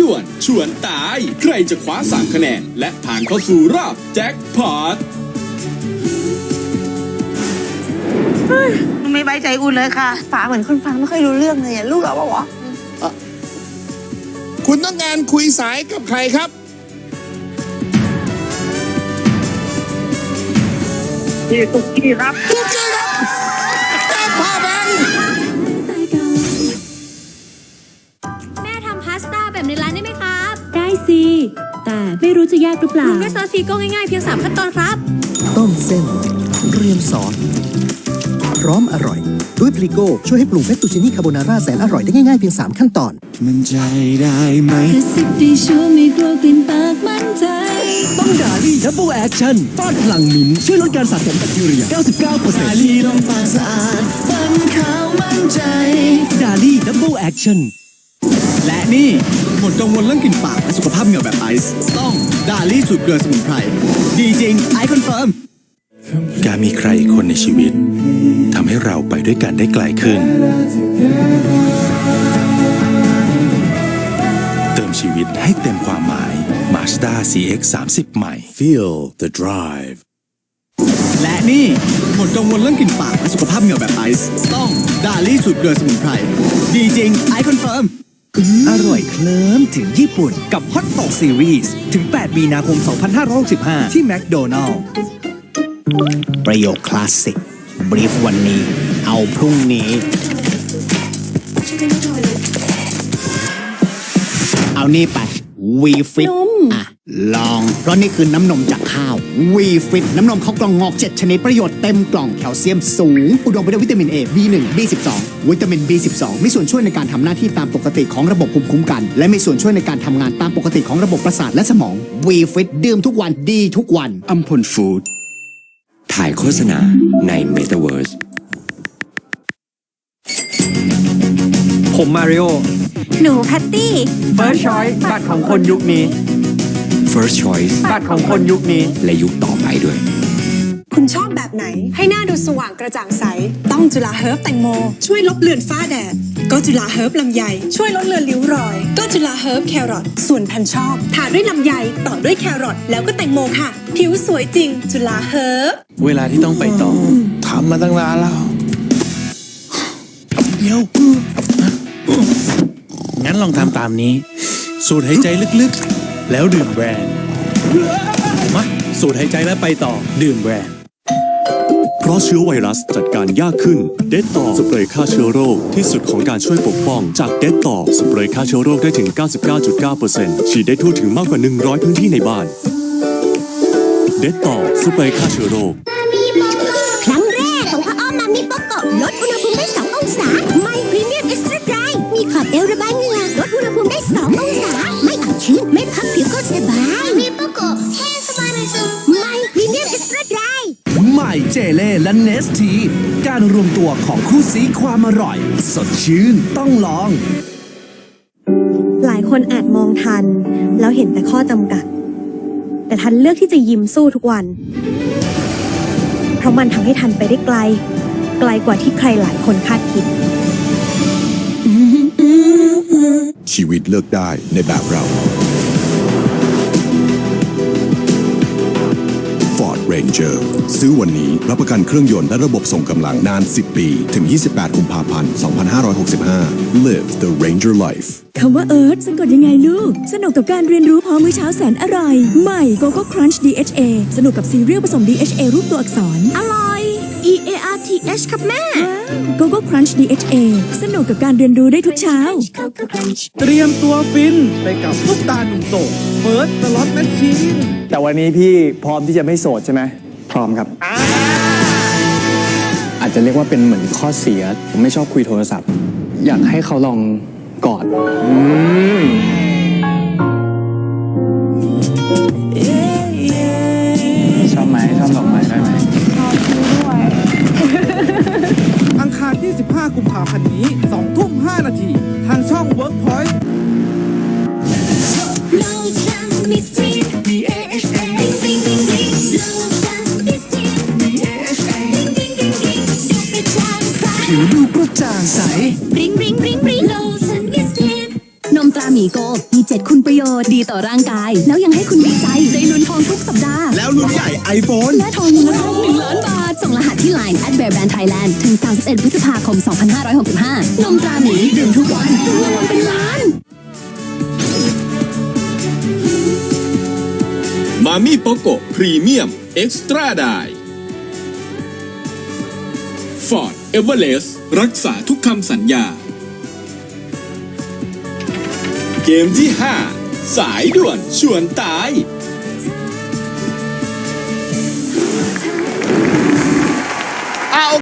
ด่วน ชวนตาย ใครจะคว้า 3 คะแนน และผ่านเข้าสู่รอบแจ็คพอตไม่ไว้ใจอุ่นเลยค่ะฝาเหมือนคนฟังไม่ค่อยรู้เรื่องเลยอะลูกเราปะวะคุณต้องการคุยสายกับใครครับ พี่ตุ๊กกี้ครับทุกทีครับ ด้สิแต่ไม่รู้จะยากหรือเปล่าหนูได้ซอสฟีโก้ง่ายๆเพียง 3 ขั้นตอนครับ ต้มเส้น เรียมซอสพร้อมอร่อย ด้วยพลิโก้ช่วยให้ปรุงเฟตตูชินี่คาโบนาร่าแสนอร่อยได้ง่ายๆเพียง 3 ขั้นตอน มันใจได้ไหม กระซิบดีชัวร์ไม่กลัวกลิ่นปากมั่นใจ ต้องดาลี่ดับเบิลแอคชั่นฟาดพลังมิ้นท์ช่วยลดการสะสมแบคทีเรีย 99%ดาลี่ลมปากสะอาดฟันขาวมั่นใจ ดาลี่ดับเบิลแอคชั่น และนี่หมดกังวลเรื่องกลิ่นปากและสุขภาพเหงื่อแบบไอซ์ต้องดาลี่สูตรเกลือสมุนไพรดีจริงไอคอนเฟิร์ม การมีใครคนในชีวิตทำให้เราไปด้วยกันได้ไกลขึ้น เติมชีวิตให้เต็มความหมาย Mazda CX 30ใหม่ Feel the drive. และนี่หมดกังวลเรื่องกลิ่นปากและสุขภาพเหงื่อแบบไอซ์ต้องดาลี่สูตรเกลือสมุนไพรดีจริงไอคอนเฟิร์ม อร่อยเคลิ้มถึงญี่ปุ่นกับฮอต o อกซีรีส์ถึง 8 มีนาคม 2565 ที่แมคโดนัลล์ประโยคคลาสสิกบรีฟวันนี้ เอาพรุ่งนี้ เอานี่ไป วีฟิตอะลอง เพราะนี่คือน้ำนมจากข้าววีฟิตน้ำนมข้าวกล่องงอก 7 ชนิดประโยชน์เต็มกล่องแคลเซียมสูง อุดมไปด้วยวิตามิน A B1 B12 วิตามิน B12 มีส่วนช่วยในการทำหน้าที่ตามปกติของระบบภูมิคุ้มกัน และมีส่วนช่วยในการทำงานตามปกติของระบบประสาทและสมองวีฟิตดื่มทุกวันดีทุกวันอัมพลฟู้ดถ่ายโฆษณาใน Metaverse ผมมาริโอ หนูแพตตี้ First Choice บัตรของคนยุคนี้ First Choice บัตรของคนยุคนี้ และยุคต่อไปด้วย คุณชอบแบบไหน ให้หน้าดูสว่างกระจ่างใส ต้องจุฬาเฮิร์บแตงโม ช่วยลบเลือนฝ้าแดด ก็จุฬาเฮิร์บลำไย ช่วยลดเลือนริ้วรอย ก็จุฬาเฮิร์บแครอทส่วนแผ่นชอบทาด้วยลำไยต่อด้วยแครอทแล้วก็แตงโมค่ะ ผิวสวยจริง จุฬาเฮิร์บเวลาที่ต้องไปต่อทำมาตั้งนานแล้วเดี๋ยว งั้นลองทำตามนี้ สูดหายใจลึกๆ แล้วดื่มแบรนด์มาสูดหายใจแล้วไปต่อดื่มแบรนด์ เพราะเชื้อไวรัสจัดการยากขึ้น เดตต่อสเปรย์ฆ่าเชื้อโรคที่สุดของการช่วยปกป้อง จากเดตต่อสเปรย์ฆ่าเชื้อโรคได้ถึง 99.9%ฉีดได้ทั่วถึงมากกว่า 100 พื้นที่ในบ้าน เดตต่อสเปรย์ฆ่าเชื้อโรคครั้งแรกของพระอ้อมมามิโปโกะลดอุณหภูมิได้ 2 องศา ไม่พรีเมียมเอ็กซ์ตร้าไดรมีขอบเอวระบายเหงื่อ ม่เจเล่และเนสที การรวมตัวของคู่ซีความอร่อย สดชื่นต้องลอง หลายคนอาจมองทัน แล้วเห็นแต่ข้อจำกัด แต่ทันเลือกที่จะยิ้มสู้ทุกวัน เพราะมันทำให้ทันไปได้ไกล ไกลกว่าที่ใครหลายคนคาดคิด ชีวิตเลือกได้ในแบบเรา Ranger ซื้อวันนี้รับประกันเครื่องยนต์และระบบส่งกำลังนาน 10 ปี ถึง 28กุมภาพันธ์ 2565 Live the Ranger Life คำว่าเอิร์ธสะกดยังไงลูก สนุกกับการเรียนรู้พร้อมมื้อเช้าแสนอร่อย ใหม่โกโก้ครันช์ DHA สนุกกับซีเรียลผสม DHA รูปตัวอักษร อร่อย E A R T H ครับแม่โกโก้ครันช์ DHA สนุกกับการเรียนรู้ได้ทุกเช้า เตรียมตัวฟินไปกับทุกตาหนุ่มโสด เฟิร์สสล็อตแมชชีนแต่วันนี้พี่พร้อมที่จะไม่โสดใช่ไหมพร้อมครับ อาจจะเรียกว่าเป็นเหมือนข้อเสีย ผมไม่ชอบคุยโทรศัพท์ อยากให้เขาลองกอดชอบไหมชอบดอกไม้ได้ไหมอังคารที่ 15 กุมภาพันธ์นี้ 2 ทุ่ม 5 นาที ทางช่อง Workpoint ผิวดูกระจ่างใสริงริงริงริงโลสันมิสทีนนมตราหมีโก7คุณประโยชน์ดีต่อร่างกาย แล้วยังให้คุณมีใจ ได้ลุ้นทองทุกสัปดาห์แล้วรุ่นใหญ่ไอโฟนและทองมูลค่า1ล้านบาท ส่งรหัสที่ Line at Bear Brand Thailand ถึง 31 พฤษภาคม 2565 นมตราหมีดื่มทุกวันรางวัลเป็นล้าน มามี่โปโกพรีเมียม เอ็กซ์ตร้าไดฟอร์ดเอเวอเรสต์รักษาทุกคำสัญญา เกมที่ 5 สายด่วนชวนตาย